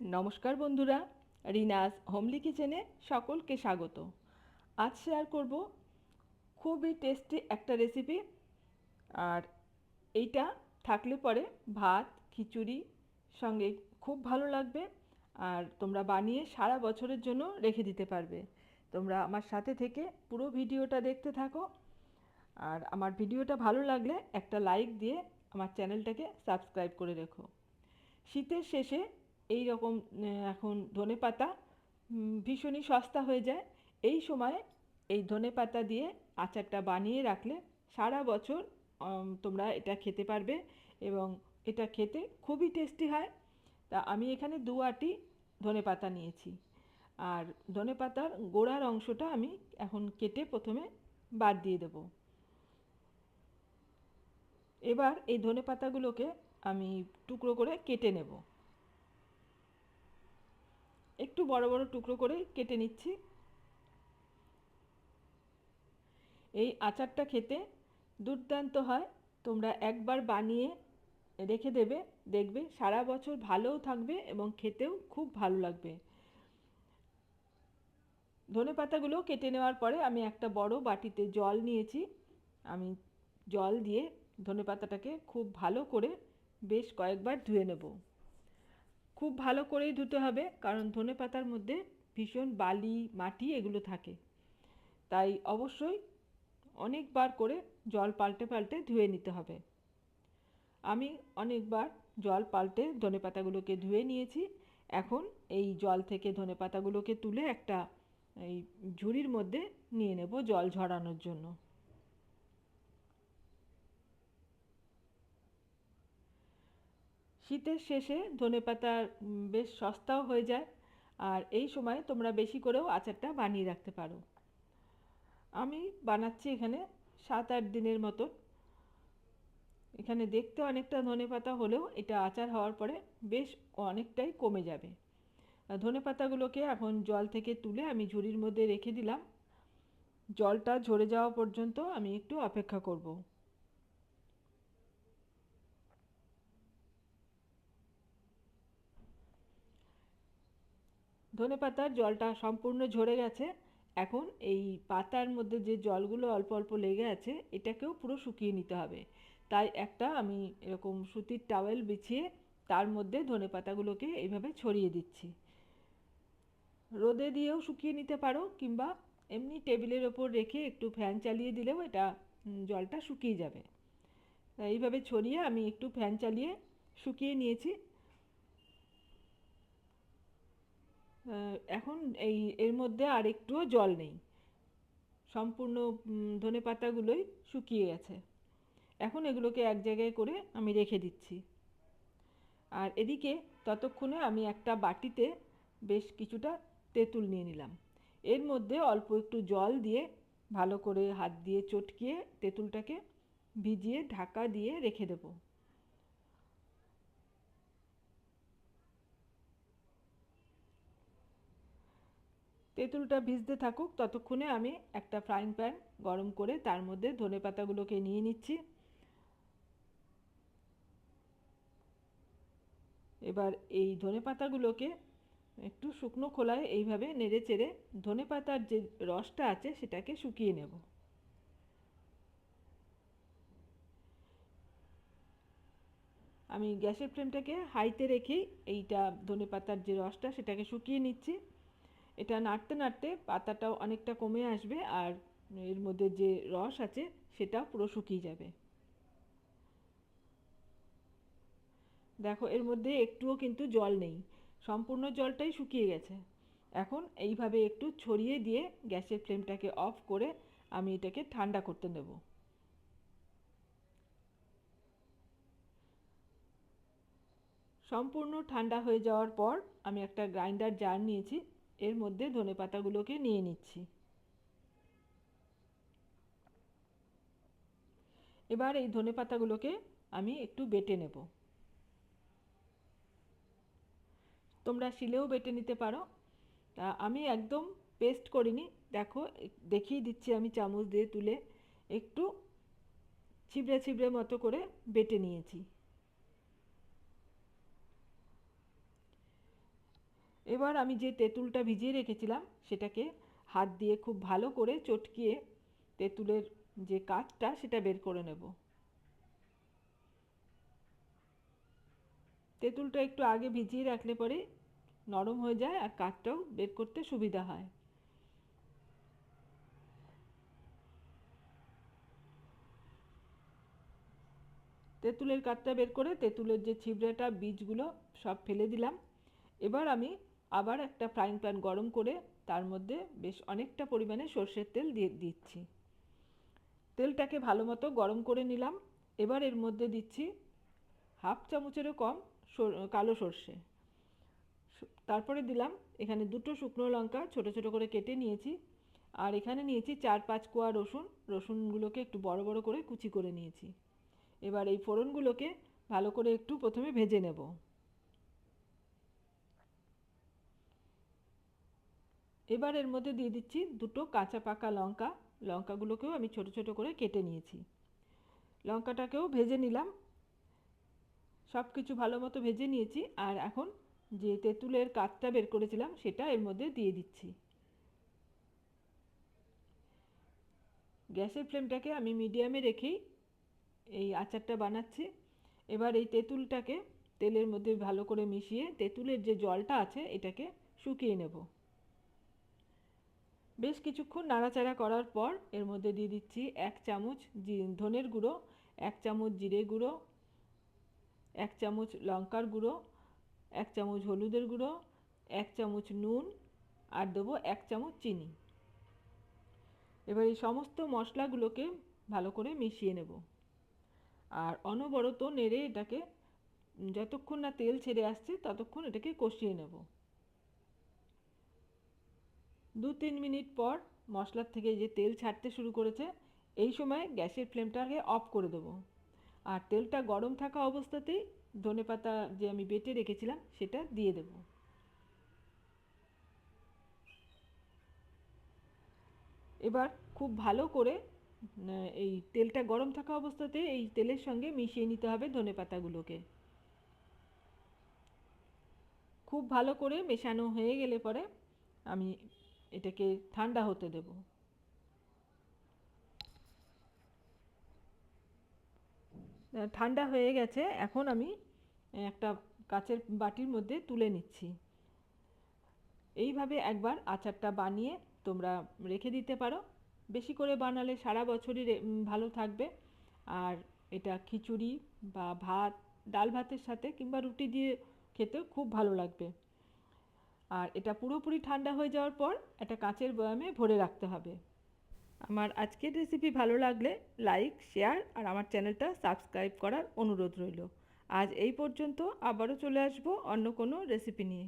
নমস্কার বন্ধুরা, রিনাস হোমলি কিচেনে সকলকে স্বাগত। আজ শেয়ার করব খুবই টেস্টি একটা রেসিপি আর এইটা থাকলে পরে ভাত, খিচুড়ি সঙ্গে খুব ভালো লাগবে, আর তোমরা বানিয়ে সারা বছরের জন্য রেখে দিতে পারবে। তোমরা আমার সাথে থেকে পুরো ভিডিওটা দেখতে থাকো, আর আমার ভিডিওটা ভালো লাগলে একটা লাইক দিয়ে আমার চ্যানেলটাকে সাবস্ক্রাইব করে রেখো। শীতের শেষে এই রকম এখন ধনে পাতা ভীষণই সস্তা হয়ে যায়। এই সময় এই ধনে পাতা দিয়ে আচারটা বানিয়ে রাখলে সারা বছর তোমরা এটা খেতে পারবে এবং এটা খেতে খুবই টেস্টি হয়। তা আমি এখানে দু আটি ধনে পাতা নিয়েছি। আর ধনে পাতার গোড়ার অংশটা আমি এখন কেটে প্রথমে বাদ দিয়ে দেব। এবার এই ধনে পাতাগুলোকে আমি টুকরো করে কেটে নেব। একটু বড় বড় টুকরো করে কেটে নিচ্ছি। এই আচারটা খেতে দুর্দান্ত হয়। তোমরা একবার বানিয়ে রেখে দেবে, দেখবে সারা বছর ভালোও থাকবে এবং খেতেও খুব ভালো লাগবে। ধনে পাতাগুলো কেটে নেওয়ার পরে আমি একটা বড় বাটিতে জল নিয়েছি। আমি জল দিয়ে ধনে পাতাটাকে খুব ভালো করে বেশ কয়েকবার ধুয়ে নেব। খুব ভালো করেই ধুতে হবে, কারণ ধনে পাতার মধ্যে ভীষণ বালি, মাটি এগুলো থাকে। তাই অবশ্যই অনেকবার করে জল পাল্টে পাল্টে ধুয়ে নিতে হবে। আমি অনেকবার জল পাল্টে ধনে পাতাগুলোকে ধুয়ে নিয়েছি। এখন এই জল থেকে ধনে পাতাগুলোকে তুলে একটা এই ঝুড়ির মধ্যে নিয়ে নেব জল ঝরানোর জন্য। শীতের শেষে ধনে পাতা বেশ সস্তাও হয়ে যায়। আর এই সময় তোমরা বেশি করেও আচারটা বানিয়ে রাখতে পারো। আমি বানাচ্ছি এখানে সাত আট দিনের মতো। এখানে দেখতে অনেকটা ধনে পাতা হলেও এটা আচার হওয়ার পরে বেশ অনেকটাই কমে যাবে। ধনে পাতাগুলোকে এখন জল থেকে তুলে আমি ঝুড়ির মধ্যে রেখে দিলাম। জলটা ঝরে যাওয়া পর্যন্ত আমি একটু অপেক্ষা করব। ধনে পাতার জলটা সম্পূর্ণ ঝরে গেছে। এখন এই পাতার মধ্যে যে জলগুলো অল্প অল্প লেগে আছে, এটাকেও পুরো শুকিয়ে নিতে হবে। তাই একটা আমি এরকম সুতির টাওয়েল বিছিয়ে তার মধ্যে ধনে পাতাগুলোকে এইভাবে ছড়িয়ে দিচ্ছি। রোদে দিয়েও শুকিয়ে নিতে পারো কিংবা এমনি টেবিলের ওপর রেখে একটু ফ্যান চালিয়ে দিলেও এটা জলটা শুকিয়ে যাবে। এইভাবে ছড়িয়ে আমি একটু ফ্যান চালিয়ে শুকিয়ে নিয়েছি। এখন এই, এর মধ্যে আর একটুও জল নেই। সম্পূর্ণ ধনে পাতাগুলোই শুকিয়ে গেছে। এখন এগুলোকে এক জায়গায় করে আমি রেখে দিচ্ছি। আর এদিকে ততক্ষণে আমি একটা বাটিতে বেশ কিছুটা তেঁতুল নিয়ে নিলাম। এর মধ্যে অল্প একটু জল দিয়ে ভালো করে হাত দিয়ে চটকিয়ে তেঁতুলটাকে ভিজিয়ে ঢাকা দিয়ে রেখে দেবো। তেঁতুলটা ভিজতে থাকুক, ততক্ষণে আমি একটা ফ্রাইং প্যান গরম করে তার মধ্যে ধনে পাতাগুলোকে নিয়ে নিচ্ছি। এবার এই ধনে পাতাগুলোকে একটু শুকনো খোলায় এইভাবে নেড়ে চেড়ে ধনে পাতার যে রসটা আছে সেটাকে শুকিয়ে নেব। আমি গ্যাসের ফ্লেমটাকে হাইতে রেখেই এইটা ধনে পাতার যে রসটা সেটাকে শুকিয়ে নিচ্ছি। এটা নাড়তে নাড়তে পাতাটাও অনেকটা কমে আসবে আর এর মধ্যে যে রস আছে সেটাও পুরো শুকিয়ে যাবে। দেখো, এর মধ্যে একটুও কিন্তু জল নেই। সম্পূর্ণ জলটাই শুকিয়ে গেছে। এখন এইভাবে একটু ছড়িয়ে দিয়ে গ্যাসের ফ্লেমটাকে অফ করে আমি এটাকে ঠান্ডা করতে নেব সম্পূর্ণ ঠান্ডা হয়ে যাওয়ার পর আমি একটা গ্রাইন্ডার জার নিয়েছি। এর মধ্যে ধনে পাতাগুলোকে নিয়ে নিচ্ছি। এবার এই ধনে পাতাগুলোকে আমি একটু বেটে নেব। তোমরা শিলেও বেটে নিতে পারো। তা আমি একদম পেস্ট করিনি। দেখো, দেখিয়ে দিচ্ছি আমি চামচ দিয়ে তুলে একটু ছিবড়ে ছিবড়ে মতো করে বেটে নিয়েছি। এবার আমি যে তেঁতুলটা ভিজিয়ে রেখেছিলাম, সেটাকে হাত দিয়ে খুব ভালো করে চটকিয়ে তেঁতুলের যে কাঠটা, সেটা বের করে নেব। তেঁতুলটা একটু আগে ভিজিয়ে রাখলে পরে নরম হয়ে যায় আর কাঠটাও বের করতে সুবিধা হয়। তেঁতুলের কাঠটা বের করে তেঁতুলের যে ছিবড়েটা, বীজগুলো সব ফেলে দিলাম। এবার আমি আবার একটা ফ্রাইং প্যান গরম করে তার মধ্যে বেশ অনেকটা পরিমাণে সর্ষের তেল দিয়ে দিচ্ছি। তেলটাকে ভালো মতো গরম করে নিলাম। এবার এর মধ্যে দিচ্ছি হাফ চামচেরও কম কালো সর্ষে। তারপরে দিলাম এখানে দুটো শুকনো লঙ্কা ছোট ছোট করে কেটে নিয়েছি। আর এখানে নিয়েছি চার পাঁচ কোয়া রসুন। রসুনগুলোকে একটু বড় বড় করে কুচি করে নিয়েছি। এবার এই ফোড়নগুলোকে ভালো করে একটু প্রথমে ভেজে নেব। এবার এর মধ্যে দিয়ে দিচ্ছি দুটো কাঁচা পাকা লঙ্কা। লঙ্কাগুলোকেও আমি ছোট ছোট করে কেটে নিয়েছি। লঙ্কাটাকেও ভেজে নিলাম। সব কিছু ভালো মতো ভেজে নিয়েছি। আর এখন যে তেঁতুলের কাঠটা বের করেছিলাম, সেটা এর মধ্যে দিয়ে দিচ্ছি। গ্যাসের ফ্লেমটাকে আমি মিডিয়ামে রেখেই এই আচারটা বানাচ্ছি। এবার এই তেঁতুলটাকে তেলের মধ্যে ভালো করে মিশিয়ে তেঁতুলের যে জলটা আছে, এটাকে শুকিয়ে নেব। বেশ কিছুক্ষণ নাড়াচাড়া করার পর এর মধ্যে দিয়ে দিচ্ছি এক চামচ ধনের গুঁড়ো, এক চামচ জিরে গুঁড়ো, এক চামচ লঙ্কার গুঁড়ো, এক চামচ হলুদের গুঁড়ো, এক চামচ নুন আর দেবো এক চামচ চিনি। এবার এই সমস্ত মশলাগুলোকে ভালো করে মিশিয়ে নেব। আর অনবরত নেড়ে এটাকে যতক্ষণ না তেল ছেড়ে আসছে ততক্ষণ এটাকে কষিয়ে নেব। দু তিন মিনিট পর মশলার থেকে যে তেল ছাড়তে শুরু করেছে, এই সময় গ্যাসের ফ্লেমটাকে অফ করে দেবো। আর তেলটা গরম থাকা অবস্থাতেই ধনে পাতা যে আমি বেটে রেখেছিলাম, সেটা দিয়ে দেব। এবার খুব ভালো করে এই তেলটা গরম থাকা অবস্থাতে এই তেলের সঙ্গে মিশিয়ে নিতে হবে ধনে পাতাগুলোকে। খুব ভালো করে মেশানো হয়ে গেলে পরে আমি এটাকে ঠান্ডা হতে দেব। ঠান্ডা হয়ে গেছে, এখন আমি একটা কাচের বাটির মধ্যে তুলে নিচ্ছি। এইভাবে একবার আচারটা বানিয়ে তোমরা রেখে দিতে পারো। বেশি করে বানালে সারা বছরই ভালো থাকবে। আর এটা খিচুড়ি বা ভাত, ডাল ভাতের সাথে কিংবা রুটি দিয়ে খেতেও খুব ভালো লাগবে। আর এটা পুরোপুরি ঠান্ডা হয়ে যাওয়ার পর একটা কাঁচের বয়ামে ভরে রাখতে হবে। আমার আজকের রেসিপি ভালো লাগলে লাইক শেয়ার আর আমার চ্যানেলটা সাবস্ক্রাইব করার অনুরোধ রইল। আজ এই পর্যন্ত আবারও চলে আসব অন্য কোনো রেসিপি নিয়ে।